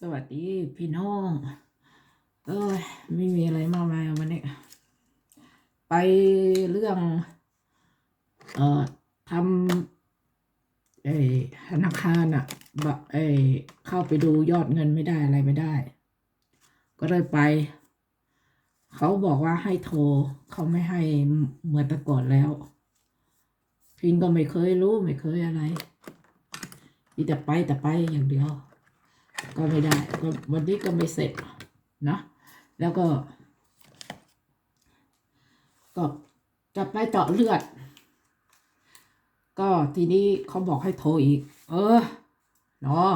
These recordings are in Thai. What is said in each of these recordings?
สวัสดีพี่น้อง เอ้ยไม่มีอะไรมากมายวันนี้ ไปเรื่อง เอ่อทำไอ้ธนาคารอะบะไอ้เข้าไปดูยอดเงินไม่ได้อะไรไม่ได้ ก็เลยไป เขาบอกว่าให้โทร เขาไม่ให้เหมือนแต่ก่อนแล้ว พิงก็ไม่เคยรู้ไม่เคยอะไรมีแต่ไปแต่ไปอย่างเดียว ก็ไม่ได้ก็วันนี้ก็ไม่เสร็จนะแล้วก็ ก็จะไปเจาะเลือด ก็ทีนี้เขาบอกให้โทรอีก เออเนาะ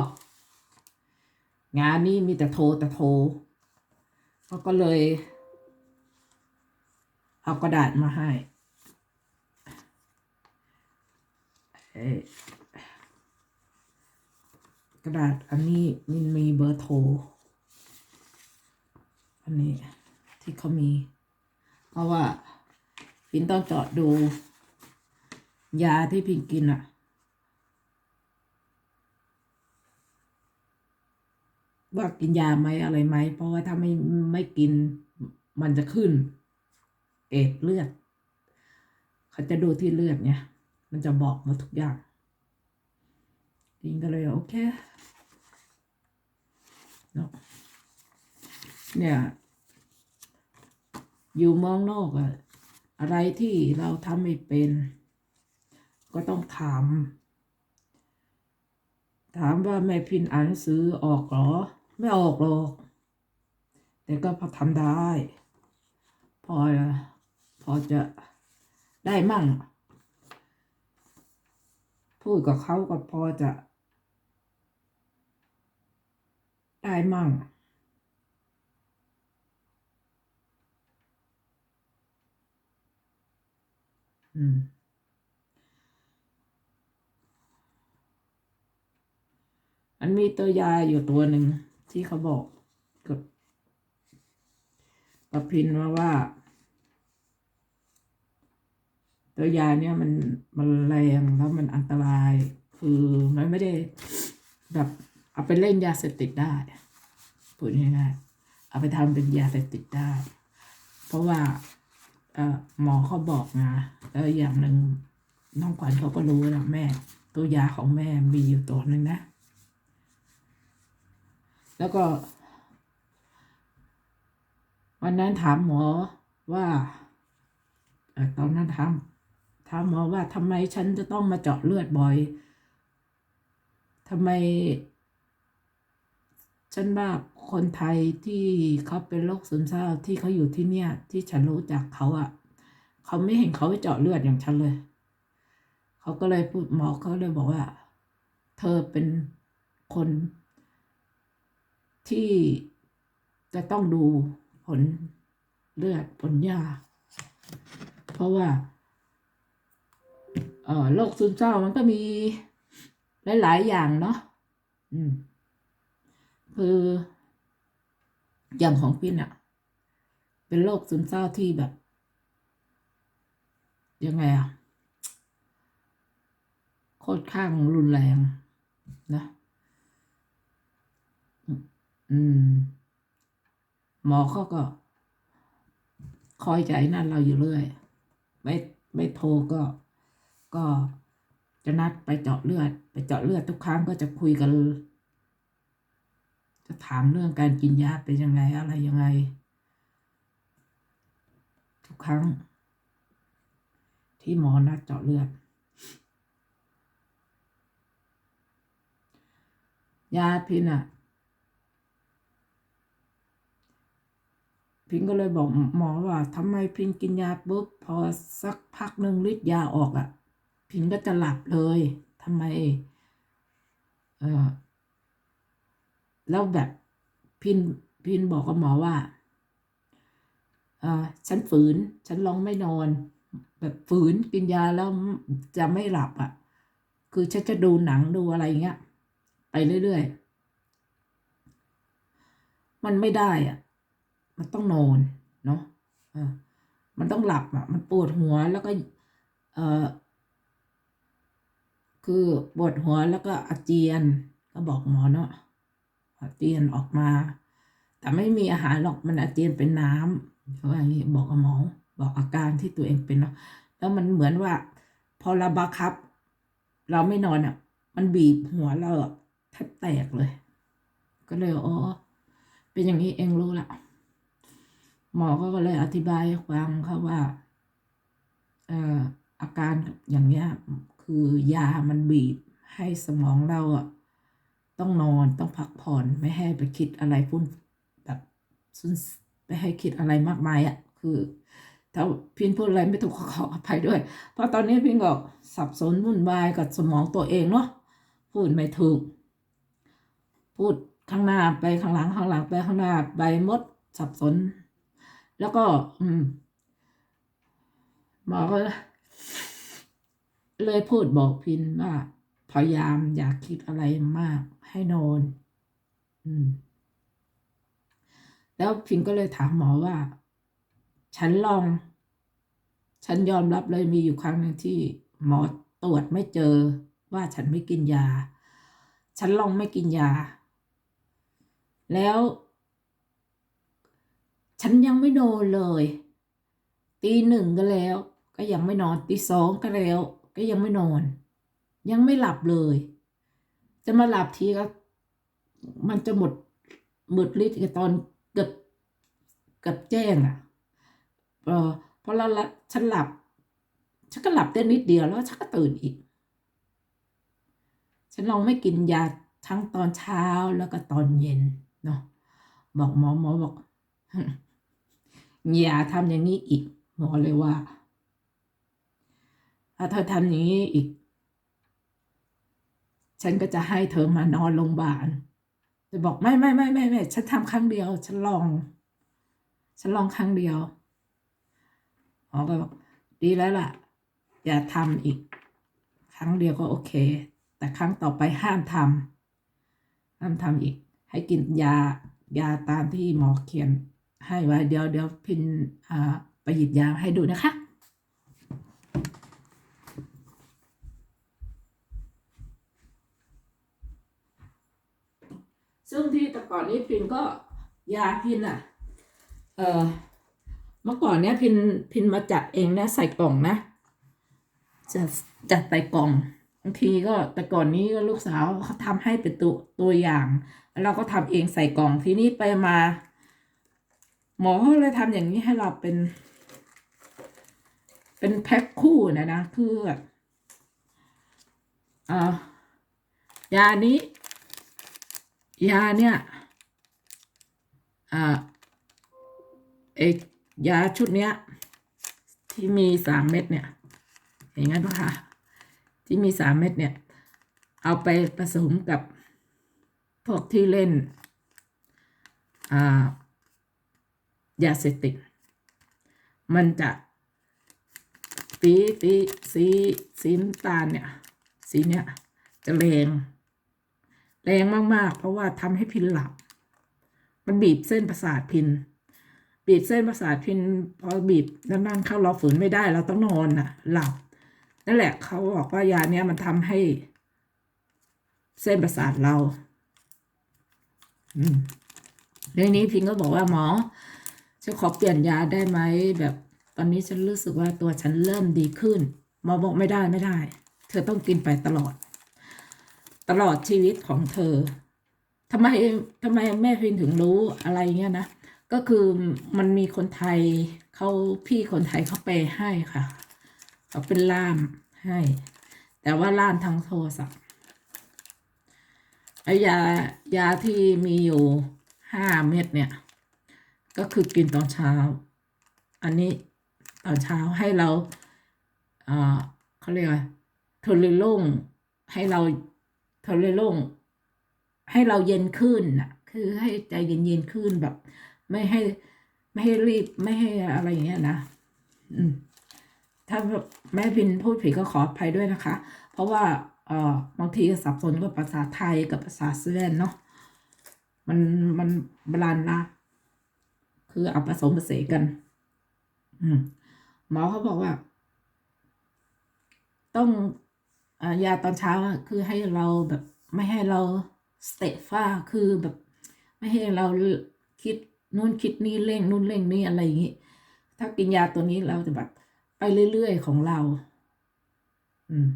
งานนี้มีแต่โทรแต่โทรเขาก็เลย เอากระดาษมาให้เอ่อ กระดาษอันนี้มันมีเบอร์โทร อันนี้ที่เขามี เพราะว่าพินต้องเจาะดู ยาที่พินกินอะว่ากินยาไหมอะไรไหม เพราะว่าถ้าไม่ไม่กินมันจะขึ้นเอดเลือด เขาจะดูที่เลือดเนี่ย มันจะบอกมาทุกอย่าง พินก็เลยโอเคเนาะเนี่ย อยู่เมืองนอกอะอะไรที่เราทำไม่เป็น ก็ต้องถาม ถามว่าแม่พินอ่านหนังสือออกหรอ ไม่ออกหรอก แต่ก็พอทำได้ พอ พอจะได้มั่งพูดกับเขาก็พอจะ ได้มั่ง อืม มันมีตัวยาอยู่ตัวหนึ่งที่เขาบอกกับกับพินว่าว่า ตัวยาเนี่ยมันมันแรงแล้วมันอันตราย คือมันไม่ได้แบบ เอาไปเล่นยาเสพติดได้พูดง่ายๆเอาไปทำเป็นยาเสพติดได้ เพราะว่าเออหมอเขาบอกนะแล้วอย่างหนึ่งน้องขวัญเขาก็รู้นะแม่ ตัวยาของแม่มีอยู่ตัวหนึ่งนะ แล้วก็ วันนั้นถามหมอว่าตอนนั้นถามถามหมอว่าทำไมฉันจะต้องมาเจาะเลือดบ่อยทำไม ฉันว่าคนไทยที่เขาเป็นโรคซึมเศร้าที่เขาอยู่ที่เนี่ย ที่ฉันรู้จักเขาอะ่ะ เขาไม่เห็นเขาไปเจาะเลือดอย่างฉันเลย เขาก็เลยพูดหมอเขาเลยบอกว่า เธอเป็นคนที่จะต้องดูผลเลือดผลยา เพราะว่าเออโรคซึมเศร้ามันก็มีหลาย ๆ อย่างเนาะอืม คืออย่างของพินอะเป็นโรคซึมเศร้าที่แบบ ยังไงอะโคตรข้างรุนแรงนะ อืม หมอเขาก็ คอยใจนั่นเราอยู่เรื่อย ไม่ไม่โทรก็ ก็จะนัดไปเจาะเลือด ไปเจาะเลือดทุกครั้งก็จะคุยกัน จะถามเรื่องการกินยาเป็นยังไงอะไรยังไง ทุกครั้ง ที่หมอนัดเจาะเลือด ยาพินอะพินก็เลยบอกหมอว่าทำไมพินกินยาปุ๊บพอสักพักหนึ่งฤทธิ์ยาออกอะพินก็จะหลับเลยทำไม เออ แล้วแบบพินพินบอกกับหมอว่าเออฉันฝืน ฉันลองไม่นอน แบบฝืนกินยาแล้วจะไม่หลับอะ คือฉันจะดูหนังดูอะไรเงี้ย ไปเรื่อยๆ มันไม่ได้อะ มันต้องนอนเนาะเออมันต้องหลับอะ มันปวดหัวแล้วก็ เออคือปวดหัวแล้วก็อาเจียน ก็บอกหมอเนาะ เจียนออกมา แต่ไม่มีอาหารหรอกมันอาเจียนเป็นน้ำเขาอย่างนี้บอกหมอบอกอาการที่ตัวเองเป็นเนาะแล้วมันเหมือนว่า พอเราบังคับ เราไม่นอนอะ มันบีบหัวเราแทบแตกเลย ก็เลยอ๋อเป็นอย่างนี้เองรู้ละหมอก็เลยอธิบายฟังเขาว่าเอ่ออาการอย่างเนี้ยคือยามันบีบให้สมองเราอะ ต้องนอนต้องพักผ่อนไม่ให้ไปคิดอะไรพุ่นแบบไม่ให้คิดอะไรมากมายอะคือ ถ้าพินพูดอะไรไม่ถูกขอขออภัยด้วย เพราะตอนนี้พินก็สับสนวุ่นวายกับสมองตัวเองเนาะพูดไม่ถูก พูดข้างหน้าไปข้างหลังข้างหลังไปข้างหน้าไปหมดสับสน แล้วก็ อืมหมอก็เลยพูดบอกพินว่า พยายามอย่าคิดอะไรมากให้นอน อืม แล้วพินก็เลยถามหมอว่า ฉันลอง ฉันยอมรับเลยมีอยู่ครั้งหนึ่งที่หมอตรวจไม่เจอว่าฉันไม่กินยา ฉันลองไม่กินยา แล้ว ฉันยังไม่นอนเลย ตีหนึ่งก็แล้ว ก็ยังไม่นอน ตีสองก็แล้ว ก็ยังไม่นอน ยังไม่หลับเลย จะมาหลับทีก็มันจะหมดหมดฤทธิ์กับตอนเกือบเกือบแจ้งอะเออพอเราฉันหลับ ฉันก็หลับได้นิดเดียวแล้วฉันก็ตื่นอีก ฉันลองไม่กินยาทั้งตอนเช้าแล้วก็ตอนเย็นเนาะบอกหมอหมอบอกอย่าทำอย่างนี้อีก หมอเลยว่า ถ้าเธอทำอย่างนี้อีก ฉันก็จะให้เธอมานอนโรงพยาบาลจะบอกไม่ไม่ไม่ไม่ไม่ฉันทำครั้งเดียว ฉันลอง ฉันลองครั้งเดียวหมอก็บอกดีแล้วล่ะ อย่าทำอีก ครั้งเดียวก็โอเค แต่ครั้งต่อไปห้ามทำห้ามทำอีก ให้กินยายาตามที่หมอเขียน ให้ไว้เดี๋ยวเดี๋ยวพินไปหยิบยาให้ดูนะคะ ซึ่งที่แต่ก่อนนี้พินก็ยาพินอะ เออเมื่อก่อนเนี้ยพินพินมาจัดเองนะใส่กล่องนะจะจัดใส่กล่องบางทีก็แต่ก่อนนี้ก็ลูกสาวเขาทำให้เป็นตัวตัวอย่าง แล้วเราก็ทำเองใส่กล่องทีนี้ไปมา หมอเขาเลยทำอย่างนี้ให้เราเป็น เป็นแพ็คคู่นะนะคือแบบอ่ายานี้ ยาเนี่ยอ่าเอกยาชุดเนี้ย ที่มีสามเม็ดเนี่ยอย่างนั้นปะคะที่มีสามเม็ดเนี่ย เอาไปผสมกับพวกที่เล่นอ่ายาเสพติดมันจะสีสีสีสีน้ำตาลเนี่ย สีเนี่ยจะแรง แรงมากๆ เพราะว่าทำให้พินหลับ มันบีบเส้นประสาทพิน บีบเส้นประสาทพิน พอบีบนั่นๆเข้าเราฝืนไม่ได้เราต้องนอนน่ะ หลับ นั่นแหละเขาบอกว่ายาเนี้ยมันทำให้ เส้นประสาทเราเรื่องนี้พิงก็บอกว่าหมอฉันขอเปลี่ยนยาได้ไหมแบบตอนนี้ฉันรู้สึกว่าตัวฉันเริ่มดีขึ้นหมอบอกไม่ได้ไม่ได้ เธอต้องกินไปตลอด ตลอดชีวิตของเธอทำไมทำไมแม่พินถึงรู้อะไรเงี้ยนะ ก็คือมันมีคนไทยเขาพี่คนไทยเขาไปให้ค่ะเขาเป็นล่ามให้ แต่ว่าล่ามทางโทรศัพท์ไอยายาที่มีอยู่ห้าเม็ดเนี่ย ก็คือกินตอนเช้า อันนี้ตอนเช้าให้เราอ่าเขาเรียกว่าทนเลยล่งให้เรา ทนเลยล่งให้เราเย็นขึ้นน่ะ คือให้ใจเย็นๆขึ้นแบบ ไม่ให้ ไม่ให้รีบไม่ให้อะไรอย่างเงี้ยนะอืมถ้าแม่พินพูดผิดก็ขออภัยด้วยนะคะ เพราะว่าเออบางทีก็สับสนกับภาษาไทยกับภาษาสวีเดนเนาะมันมันบลันละคือเอาผสมผสานกัน อืมหมอเขาบอกว่า ต้อง ยาตอนเช้าคือให้เราแบบไม่ให้เราสเตะฟ้าคือแบบ ไม่ให้เราคิดนู่นคิดนี่เร่งนู่นเร่งนี่อะไรอย่างนี้ถ้ากินยาตัวนี้เราจะแบบไปเรื่อยๆของเรา อืม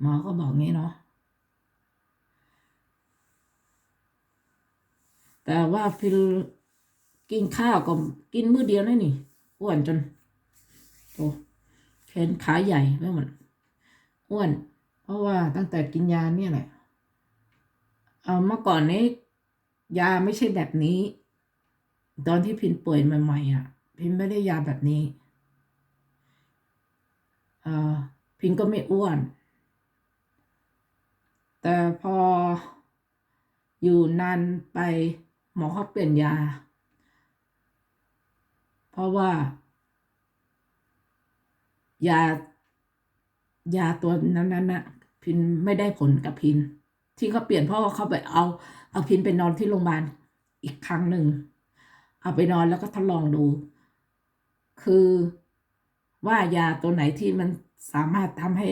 หมอก็บอกงี้เนาะแต่ว่าพิลกินข้าวก็กินมื้อเดียวนั่นี่อ้วนจนโอ้แขนขาใหญ่ไม่หมดอ้วน เพราะว่าตั้งแต่กินยาเนี่ยแหละเอาเมื่อก่อนนี้ ยาไม่ใช่แบบนี้ ตอนที่พินป่วยใหม่ๆอะ พินไม่ได้ยาแบบนี้เอ่อพินก็ไม่อ้วน แต่พออยู่นานไปหมอเขาเปลี่ยนยา เพราะว่า ยายาตัวนั้นๆนนะ พินไม่ได้ผลกับพิน ที่เขาเปลี่ยนเพราะว่าเขาไปเอา เอาพินไปนอนที่โรงพยาบาลอีกครั้งหนึ่ง เอาไปนอนแล้วก็ทดลองดู คือว่ายาตัวไหนที่มันสามารถทำให้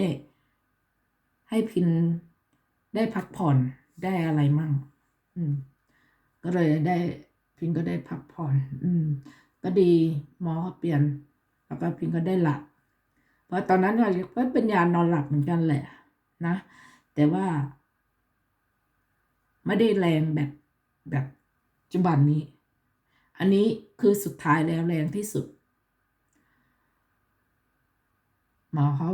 ให้พินได้พักผ่อนได้อะไรมั่ง อืม ก็เลยได้พินก็ได้พักผ่อน อืม ก็ดีหมอเปลี่ยน แล้วก็พินก็ได้หลับ เพราะตอนนั้นก็เป็นยานอนหลับเหมือนกันแหละ นะ แต่ว่า ไม่ได้แรงแบบแบบปัจจุบันนี้ อันนี้คือสุดท้ายแล้วแรงที่สุด หมอเขา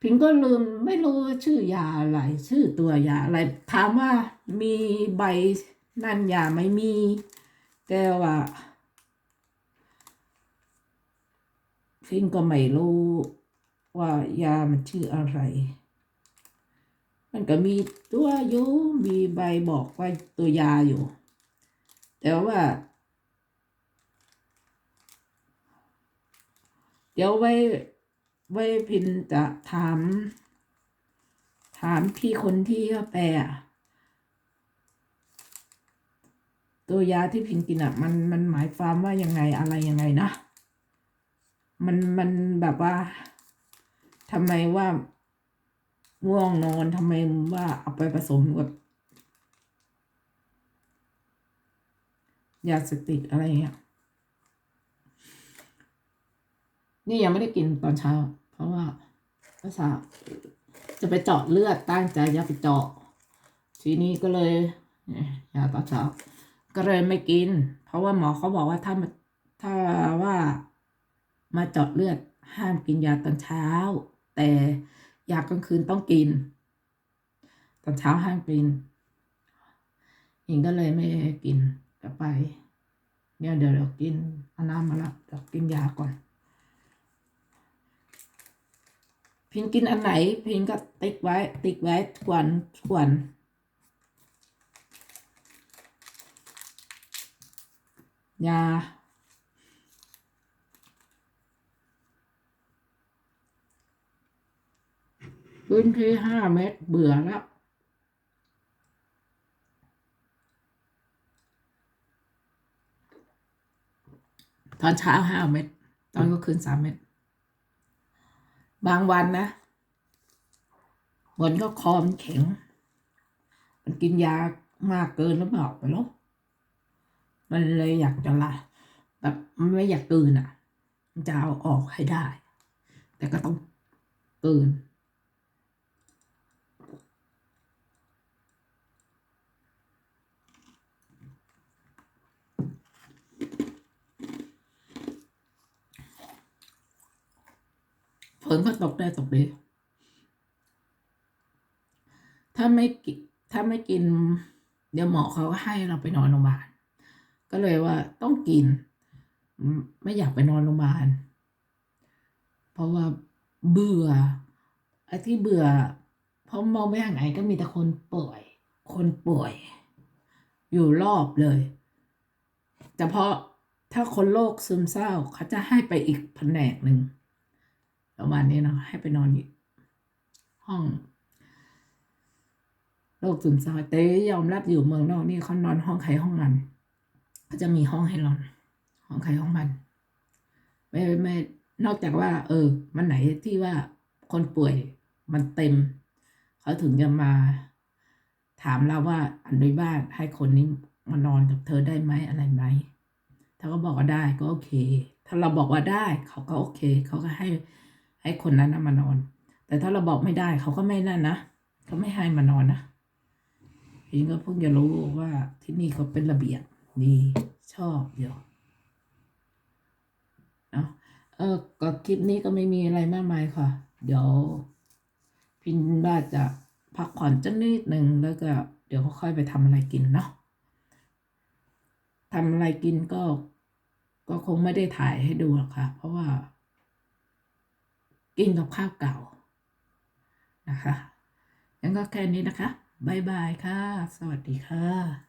พิงก็ลืมไม่รู้ว่าชื่อยาอะไร ชื่อตัวยาอะไร ถามว่ามีใบนั่นยาไม่มี แต่ว่าพิงก็ไม่รู้ ว่ายามันชื่ออะไร มันก็มีตัวอยู่มีใบบอกว่าตัวยาอยู่ แต่ว่า เดี๋ยวไว้ไว้พินจะถาม ถามพี่คนที่เขาแปลตัวยาที่พินกินอะ มันมันหมายความว่ายังไงอะไรยังไงนะ มันมันแบบว่า ทำไมว่าง่วงนอนทำไมว่าเอาไปผสมกับยาเสพติดอะไรอย่างเงี้ย นี่ยังไม่ได้กินตอนเช้า เพราะว่าภาษาจะไปเจาะเลือดตั้งใจจะไปเจาะ ทีนี้ก็เลยยาตอนเช้า ก็เลยไม่กิน เพราะว่าหมอเขาบอกว่าถ้ามาถ้าว่ามาเจาะเลือดห้ามกินยาตอนเช้า แต่ยากลางคืนต้องกิน ตอนเช้าห้ามกิน หญิงก็เลยไม่กินก็ไป เนี่ยเดี๋ยวเรากินเอาน้ำมาละเดี๋ยวกินยาก่อน พิงกินอันไหน พิงก็ติ๊กไว้ ติ๊กไว้ทุกวันทุกวันยา พื้นที่ห้าเมตรเบื่อแล้วตอนเช้าห้าเม็ดตอนก็คืนสามเม็ดบางวันนะเหมือนก็คอมนแข็ง มันกินยามากเกินหรือเปล่าไม่รู้มันเลยอยากจะละแบบมันไม่อยากกลืนอะ มันจะเอาออกให้ได้ แต่ก็ต้องกลืน ฝนก็ตกได้ตกดี ถ้าไม่กิถ้าไม่กิน เดี๋ยวหมอเขาก็ให้เราไปนอนโรงพยาบาล ก็เลยว่าต้องกิน ไม่อยากไปนอนโรงพยาบาล เพราะว่าเบื่อไอ้ที่เบื่อ เพราะมองไปทางไหนก็มีแต่คนป่วย คนป่วย อยู่รอบเลย แต่พราะถ้าคนโรคซึมเศร้าเขาจะให้ไปอีกแผนกหนึ่ง ประมาณนี้เนาะให้ไปนอนห้องโรคซึมเศร้าแต่ยอมรับอยู่เมืองนอกนี่เขานอนห้องใครห้องมันเขาจะมีห้องให้นอน ห้องใครห้องมัน ไม่ไม่นอกจากว่า เออ มันไหนที่ว่าคนป่วยมันเต็ม เขาถึงจะมา ถามเราว่าอนุญาตให้คนนี้มานอนกับเธอได้ไหมอะไรไหมถ้าก็บอกว่าได้ก็โอเค ถ้าเราบอกว่าได้ เขาก็โอเค เขาก็ให้ ให้คนนั้นนะมานอน แต่ถ้าเราบอกไม่ได้เขาก็ไม่นั่นนะเขาไม่ให้มานอนนะพิงก็เพิ่งจะรู้ว่าที่นี่เขาเป็นระเบียบดีชอบอยู่เนาะเออก็คลิปนี้ก็ไม่มีอะไรมากมายค่ะ เดี๋ยว พินว่าจะพักผ่อนจักนิดหนึ่งแล้วก็ เดี๋ยวค่อยไปทำอะไรกินเนาะทำอะไรกินก็ก็คงไม่ได้ถ่ายให้ดูหรอกค่ะ เพราะว่า กินกับข้าวเก่านะคะงั้นก็แค่นี้นะคะบายบายค่ะ สวัสดีค่ะ